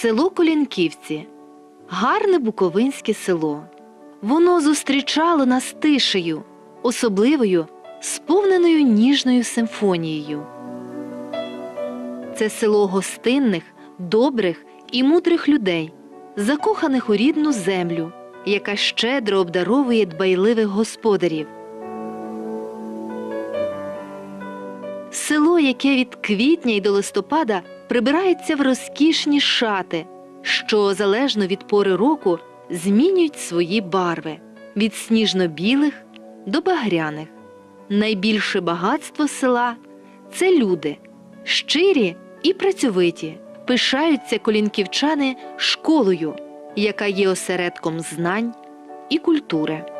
Село Колінківці гарне буковинське село. Воно зустрічало нас тишею, особливою, сповненою ніжною симфонією. Це село гостинних, добрих і мудрих людей, закоханих у рідну землю, яка щедро обдаровує дбайливих господарів. Село, яке від квітня й до листопада прибирається в розкішні шати, що залежно від пори року змінюють свої барви від сніжно-білих до багряних. Найбільше багатство села це люди, щирі і працьовиті, пишаються колінківчани школою, яка є осередком знань і культури.